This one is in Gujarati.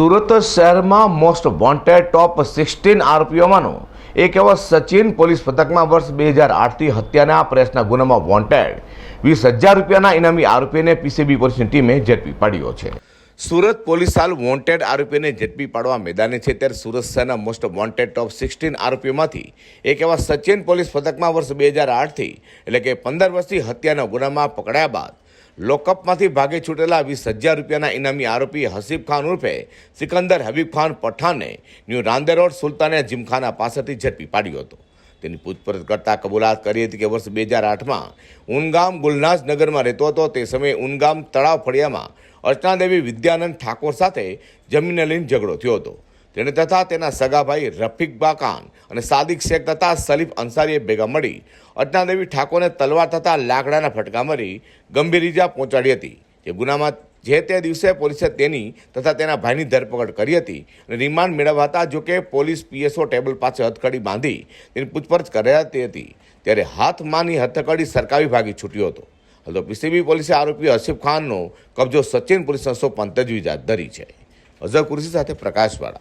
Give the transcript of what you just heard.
સુરત શહેરમાં મોસ્ટ વોન્ટેડ ટોપ સિક્સટીન આરોપીઓમાંનો એક એવો સચિન પોલીસ પથકમાં વર્ષ બે હજાર આઠથી હત્યાના પ્રયાસના ગુનામાં વોન્ટેડ વીસ હજાર રૂપિયાના ઇનામી આરોપીને પીસીબી પોલીસની ટીમે ઝડપી પાડ્યો છે. સુરત પોલીસ હાલ વોન્ટેડ આરોપીને ઝડપી પાડવા મેદાને છે ત્યારે સુરત શહેરના મોસ્ટ વોન્ટેડ ટોપ સિક્સટીન આરોપીઓમાંથી એક એવા સચિન પોલીસ પથકમાં વર્ષ બે હજાર આઠથી એટલે કે પંદર વર્ષથી હત્યાના ગુનામાં પકડાયા બાદ લોકઅપમાંથી ભાગે છૂટેલા વીસ હજાર રૂપિયાના ઇનામી આરોપી હસીબ ખાન ઉર્ફે સિકંદર હબીબ ખાન પઠાણને ન્યૂ રાંદે રોડ સુલતાનિયા જીમખાના પાસેથી ઝડપી પાડ્યો હતો. તેની પૂછપરછ કરતા કબૂલાત કરી હતી કે વર્ષ બે હજાર આઠમાં ઉનગામ ગુલનાજ નગરમાં રહેતો હતો. તે સમયે ઉનગામ તળાવ ફળિયામાં અર્ચનાદેવી વિદ્યાનંદ ઠાકોર સાથે જમીનને લઈને ઝઘડો થયો હતો. તેણે તથા તેના સગાભાઈ રફીકબા ખાન અને સાદિક શેખ તથા સલીફ અંસારીએ ભેગા મળી અર્ચનાદેવી ઠાકોરને તલવાર તથા લાકડાના ફટકા મારી ગંભીર ઇજા પહોંચાડી હતી. જે ગુનામાં જે તે દિવસે પોલીસે તેની તથા તેના ભાઈની ધરપકડ કરી હતી અને રિમાન્ડ મેળવ્યા હતા જોકે પોલીસ પીએસઓ ટેબલ પાસે હથકડી બાંધી તેની પૂછપરછ કરાતી હતી ત્યારે હાથમાંની હથકડી સરકારી ભાગી છૂટ્યો હતો. હાલ તો પીસીબી પોલીસે આરોપી હસીફ ખાનનો કબજો સચિન પોલીસને સોંપવાની તજવીજ હાથ ધરી છે. અઝર કુરશી સાથે પ્રકાશવાળા.